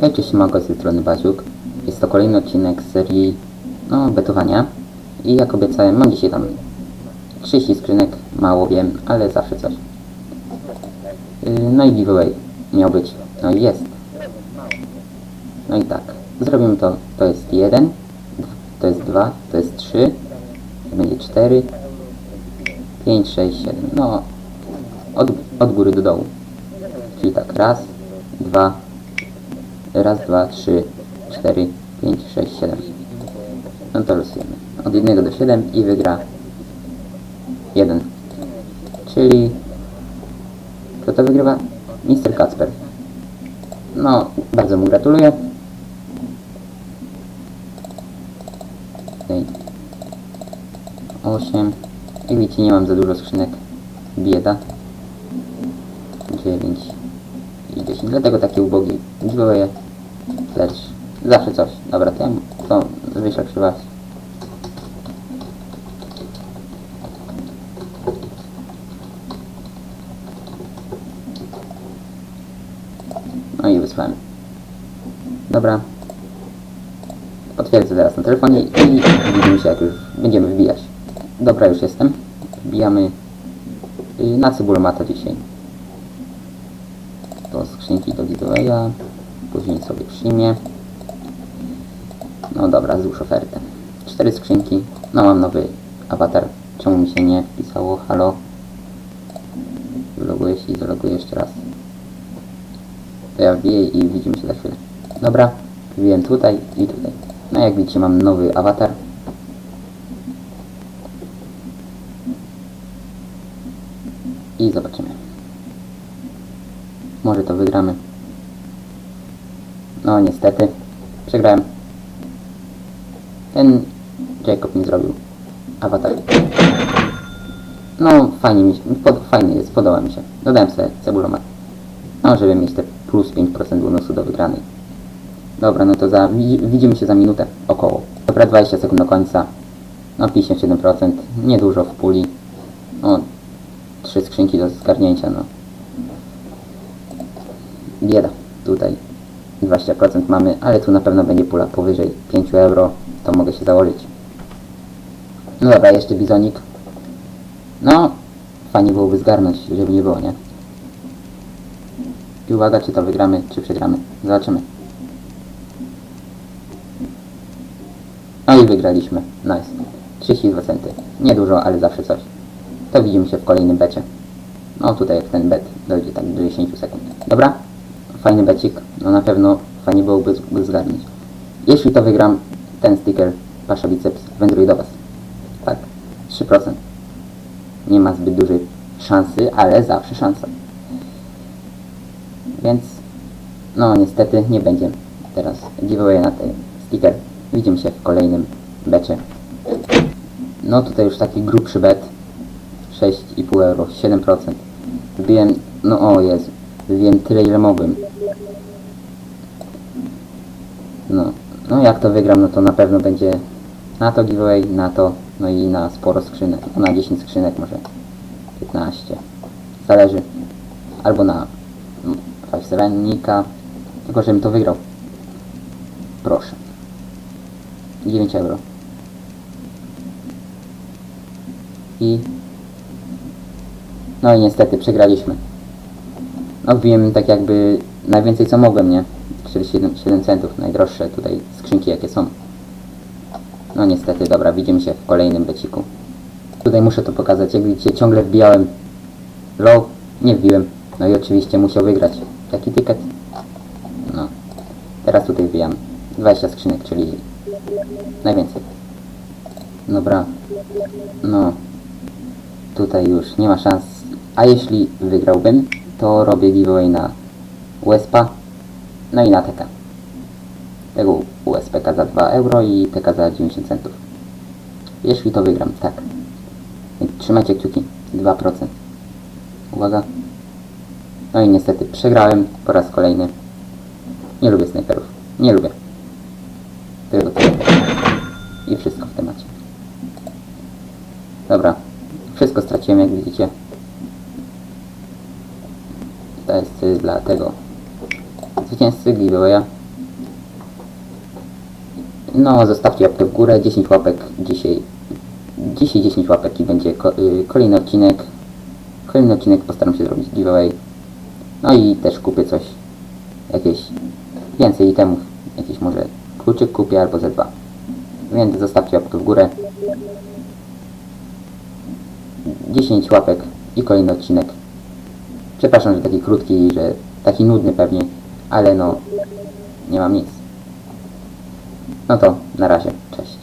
Hej, cześć, Mago z tej strony Baziuk. Jest to kolejny odcinek serii, no, betowania. I jak obiecałem, mam dzisiaj tam 30 skrzynek, mało wiem, ale zawsze coś. Yy, no i giveaway miał być, no i jest. No i tak, zrobimy to, to jest 1, to jest 2, to jest 3, to będzie 4, 5, 6, 7, no, od, od góry do dołu. Czyli tak, raz, dwa, raz, dwa, trzy, cztery, pięć, sześć, siedem. No to losujemy. Od 1 do 7 i wygra 1. Czyli kto to wygrywa? Mister Kacper. No, bardzo mu gratuluję. Tutaj 8. Jak widzicie, nie mam za dużo skrzynek. Bieda. 9 i 10. Dlatego taki ubogi giveaway. Lecz zawsze coś. Dobra, to, to wyślę przy was. No i wysłałem. Dobra. Potwierdzę teraz na telefonie i widzimy się jak już będziemy wybijać. Dobra, już jestem. Wbijamy na cebulomata dzisiaj to skrzynki do giveawaya, później sobie przyjmie. No dobra, złóż ofertę. Cztery skrzynki. No mam nowy awatar. Czemu mi się nie wpisało? Halo? Wyloguję się i zaloguję jeszcze raz. To ja wbiję i widzimy się za chwilę. Dobra, wbiłem tutaj i tutaj. No jak widzicie mam nowy awatar. I zobaczymy. Może to wygramy. No niestety. Przegrałem. Ten Jacob mi zrobił awatar. No fajnie mi pod, fajny jest, podoba mi się. Dodałem sobie cebulomat. No żeby mieć te plus 5% bonusu do wygranej. Dobra, no to za, widzi- widzimy się za minutę około. Dobra, 20 sekund do końca. No 57%, niedużo w puli. No, trzy skrzynki do zgarnięcia, no bieda. Tutaj 20% mamy, ale tu na pewno będzie pula powyżej 5 euro, to mogę się założyć. No dobra, jeszcze bizonik. No, fajnie byłoby zgarnąć, żeby nie było, nie? I uwaga, czy to wygramy, czy przegramy. Zobaczymy. No i wygraliśmy. Nice. 32 centy. Niedużo, ale zawsze coś. To widzimy się w kolejnym becie. No tutaj jak ten bet dojdzie tak do 10 sekund. Dobra? Fajny becik. No na pewno fajnie byłoby zgarnąć. Jeśli to wygram, ten sticker Pasza Biceps wędruje do Was. Tak. 3%. Nie ma zbyt dużej szansy, ale zawsze szansa. Więc no niestety nie będzie teraz giveaway na ten sticker. Widzimy się w kolejnym becie. No tutaj już taki grubszy bet. 6,5 euro, 7%. Wbiłem, no o Jezu, wbiłem tyle ile mogłem. No, no jak to wygram, no to na pewno będzie na to giveaway, na to, no i na sporo skrzynek. No na 10 skrzynek może 15. Zależy. Albo na 5 serennika. Tylko żebym to wygrał. Proszę. 9 euro. I no i niestety przegraliśmy. No wbiłem tak jakby najwięcej co mogłem, nie? 47 7 centów, najdroższe tutaj skrzynki jakie są. No niestety, dobra, widzimy się w kolejnym beciku. Tutaj muszę to pokazać, jak widzicie ciągle wbijałem low, nie wbiłem. No i oczywiście musiał wygrać taki ticket. No, teraz tutaj wbijam 20 skrzynek, czyli najwięcej. Dobra, no, tutaj już nie ma szans. A jeśli wygrałbym, to robię giveaway na USPA, no i na TK. Tego USPK za 2 euro i TK za 90 centów. Jeśli to wygram, tak. Więc trzymajcie kciuki, 2%. Uwaga. No i niestety przegrałem po raz kolejny. Nie lubię snajperów. Nie lubię. Tyle. I wszystko w temacie. Dobra. Wszystko straciłem, jak widzicie. To jest dla tego zwycięzcy giveawaya. No, zostawcie łapkę w górę, 10 łapek dzisiaj. Dzisiaj 10 łapek i będzie y, kolejny odcinek. Kolejny odcinek postaram się zrobić giveaway. No i też kupię coś. Jakieś więcej itemów. Jakiś może kluczyk kupię albo ze dwa. Więc zostawcie łapkę w górę. 10 łapek i kolejny odcinek. Przepraszam, że taki krótki, że taki nudny pewnie, ale no nie mam nic. No to na razie, cześć.